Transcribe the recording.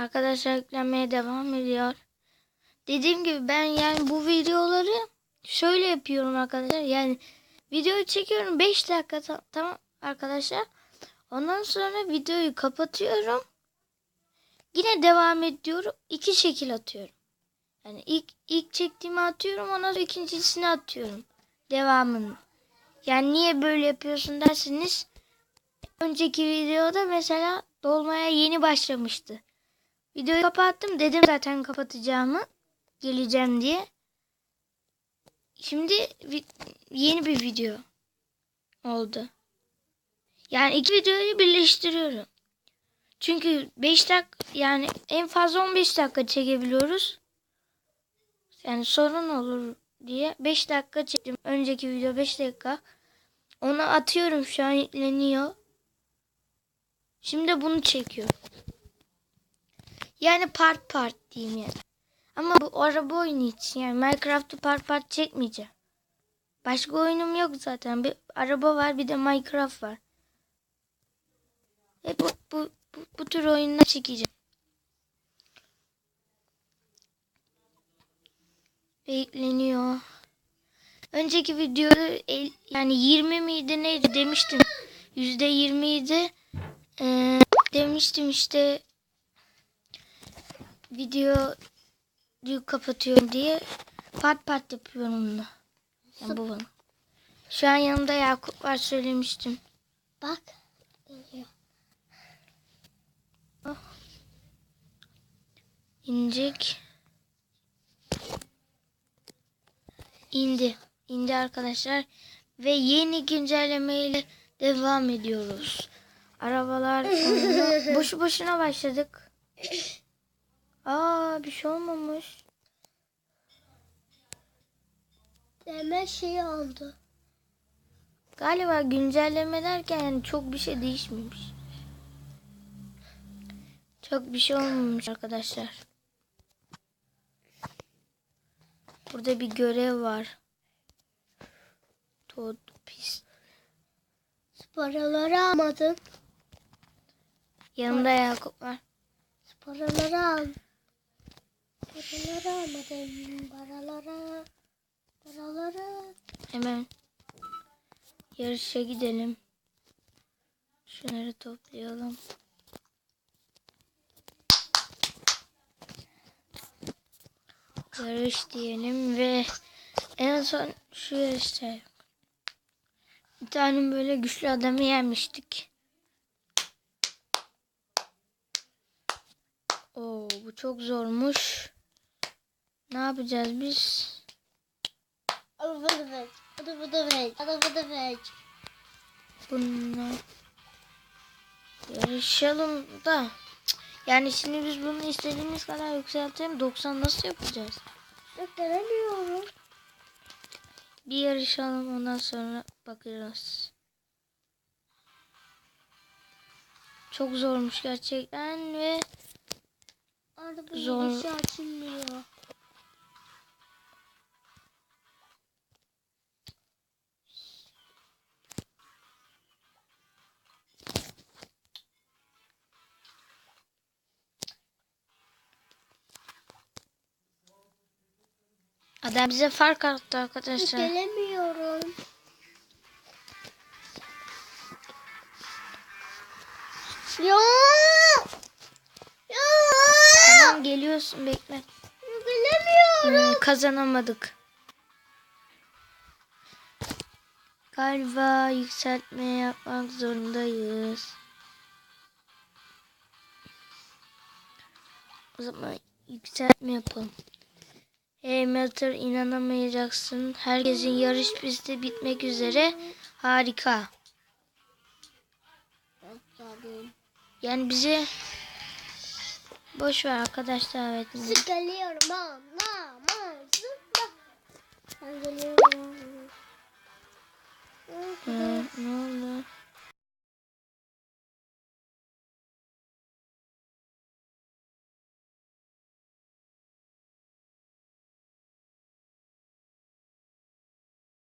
Arkadaşlar yüklenmeye devam ediyor. Dediğim gibi ben yani bu videoları şöyle yapıyorum arkadaşlar. Yani videoyu çekiyorum 5 dakika ta- tamam arkadaşlar. Ondan sonra videoyu kapatıyorum. Yine devam ediyorum. İki şekil atıyorum. Yani ilk ilk çektiğimi atıyorum ondan sonra ikincisini atıyorum. Devamını. Yani niye böyle yapıyorsun derseniz önceki videoda mesela dolmaya yeni başlamıştı. Videoyu kapattım dedim zaten kapatacağımı geleceğim diye. Şimdi yeni bir video oldu. Yani iki videoyu birleştiriyorum. Çünkü 5 dakika yani en fazla 15 dakika çekebiliyoruz. Yani sorun olur diye 5 dakika çektim. Önceki video 5 dakika. Onu atıyorum şu an yükleniyor. Şimdi bunu çekiyorum. Yani part part diyeyim yani. Ama bu araba oyunu için yani Minecraft'ı part part çekmeyeceğim. Başka oyunum yok zaten. Bir araba var bir de Minecraft var. Hep bu, bu, bu, bu tür oyunlar çekeceğim. Ve yükleniyor. Önceki videoda el- yani 20 miydi neydi demiştim. Yüzde 20 idi. Ee, demiştim işte videoyu kapatıyorum diye pat pat yapıyorum bunu. Yani bu bana. Şu an yanımda Yakup var söylemiştim. Bak. Geliyor. İnecek. İndi. İndi arkadaşlar. Ve yeni güncellemeyle devam ediyoruz. Arabalar boşu boşuna başladık. Aa bir şey olmamış. Deme şey oldu. Galiba güncelleme derken yani çok bir şey değişmemiş. Çok bir şey olmamış arkadaşlar. Burada bir görev var. Toad pis. Paraları almadım. Yanımda Yakup var. Paraları al. Paraları almadım. Paraları. Paraları. Hemen yarışa gidelim. Şunları toplayalım. Yarış diyelim ve en son şu yarışta bir tane böyle güçlü adamı yenmiştik. Oo bu çok zormuş. Ne yapacağız biz? Bununla yarışalım da. Yani şimdi biz bunu istediğimiz kadar yükseltelim. 90 nasıl yapacağız? Göremiyorum. Bir yarışalım ondan sonra bakacağız. Çok zormuş gerçekten ve adam bize fark attı arkadaşlar. Gelemiyorum. Ya! Ya! Tamam geliyorsun bekle. Gelemiyorum. Hmm, kazanamadık. Galiba yükseltme yapmak zorundayız. O zaman yükseltme yapalım. Hey Melter inanamayacaksın. Herkesin yarış pisti bitmek üzere. Harika. Yani bize boş ver arkadaş davetini. Geliyorum. Aman